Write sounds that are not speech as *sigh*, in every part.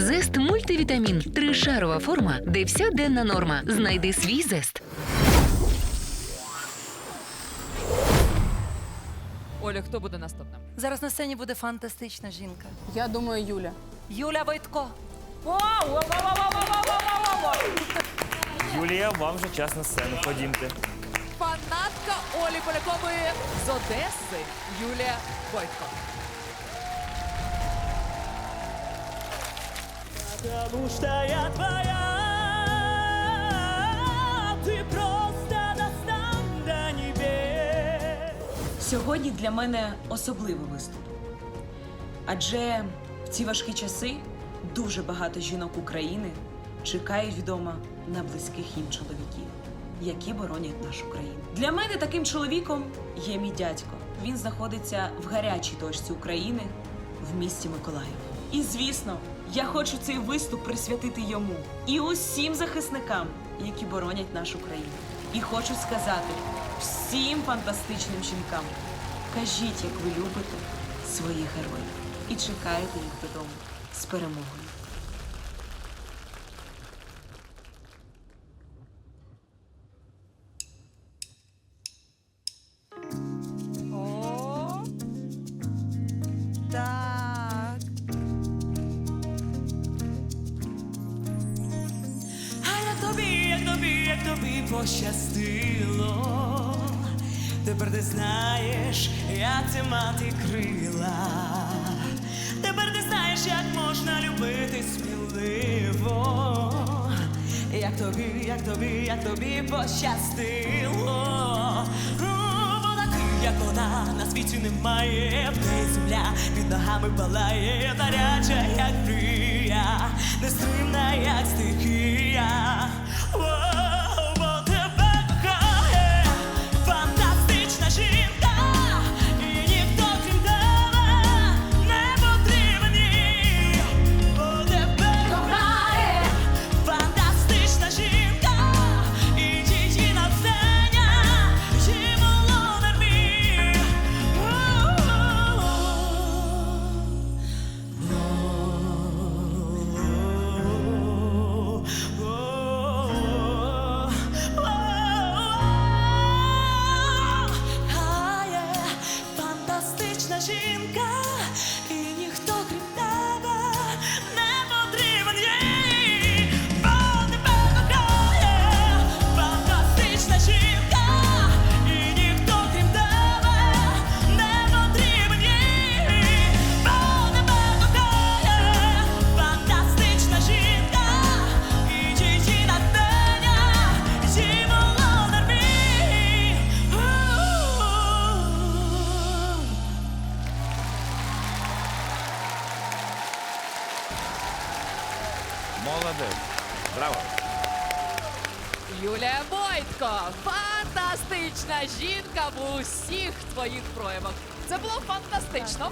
Зест мультивітамін. Тришарова форма, де вся денна норма. Знайди свій зест. Оля, хто буде наступним? Зараз на сцені буде фантастична жінка. Я думаю, Юля. Юля Войтко. Юлія, вам вже час на сцену. Ходімте. Фанатка Олі Полякової з Одеси Юлія Войтко. Потому что я твоя, ты просто достань до небес. Сьогодні для мене особливий виступ. Адже в ці важкі часи дуже багато жінок України чекають вдома на близьких їм чоловіків, які боронять нашу країну. Для мене таким чоловіком є мій дядько. Він знаходиться в гарячій точці України в місті Миколаїв. І звісно, я хочу цей виступ присвятити йому і усім захисникам, які боронять нашу країну. І хочу сказати всім фантастичним жінкам: кажіть, як ви любите своїх героїв і чекаєте їх додому з перемогою. Тобі, як тобі, пощастило. Тепер ти знаєш, як це мати крила. Тепер ти знаєш, як можна любити сміливо. Як тобі, як тобі, як тобі пощастило. Як вона, на світі немає, в неї земля під ногами палає, гаряча, як мрія, нестримна, як стихія. Фантастична Молодець. Браво. Юлія Бойтко, Фантастична жінка в усіх твоїх проявах. Це було фантастично.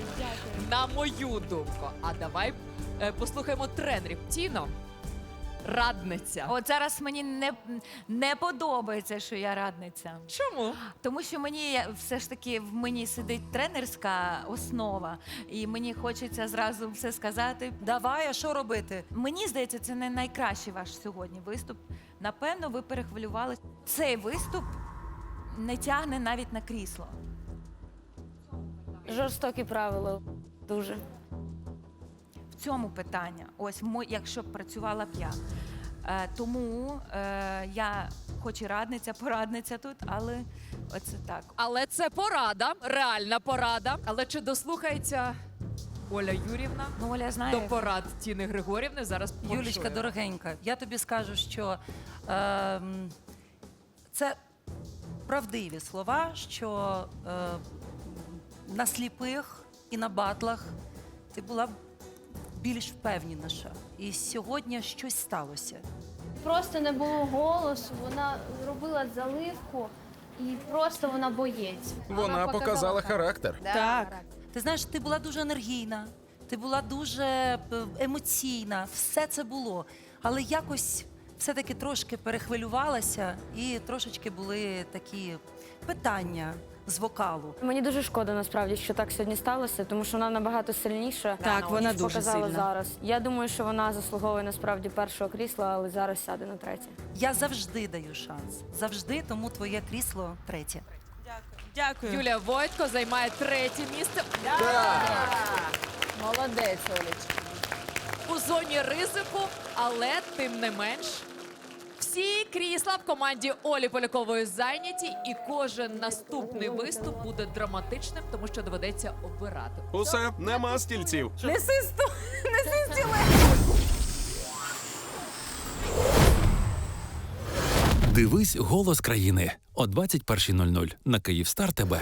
На мою думку. А давай е, послухаємо тренерів. Тіно. Радниця. От зараз мені не, не подобається, що я радниця. Чому? Тому що мені все ж таки в мені сидить тренерська основа, і мені хочеться зразу все сказати. Давай, а що робити? Мені здається, це не найкращий ваш сьогодні виступ. Напевно, ви перехвилювалися. Цей виступ не тягне навіть на крісло. Жорстокі правила. Дуже. Цьому питання, ось мо- якщо б працювала б я. Е, тому е, я, хоч і радниця, порадниця тут, але оце так. Але це порада, реальна порада. Але чи дослухається Оля Юрівна Ну, Оля знає. до порад Тіни Григорівни? Зараз Юлічка, почуємо. дорогенька, я тобі скажу, що ем, це правдиві слова, що е, на сліпих і на батлах ти була б більш впевненіша. І сьогодні щось сталося. Просто не було голосу, вона робила заливку і просто вона боєць. Вона показала характер. Так. Ти знаєш, ти була дуже енергійна, ти була дуже е, емоційна, все це було. Але якось все-таки трошки перехвилювалася і трошечки були такі питання з вокалу. Мені дуже шкода насправді, що так сьогодні сталося, тому що вона набагато сильніша. Так, вона дуже показала сильна. зараз. Я думаю, що вона заслуговує насправді першого крісла, але зараз сяде на третє. Я завжди даю шанс. Завжди, тому твоє крісло третє. Дякую. Юлія Войтко займає третє місце. Молодець, Олечка. у зоні ризику, але тим не менш. Всі крісла в команді Олі Полякової зайняті, і кожен наступний виступ буде драматичним, тому що доведеться обирати. Усе, нема стільців. Неси сту, *laughs* неси стіле. Дивись голос країни о 21.00 на Київстар ТБ.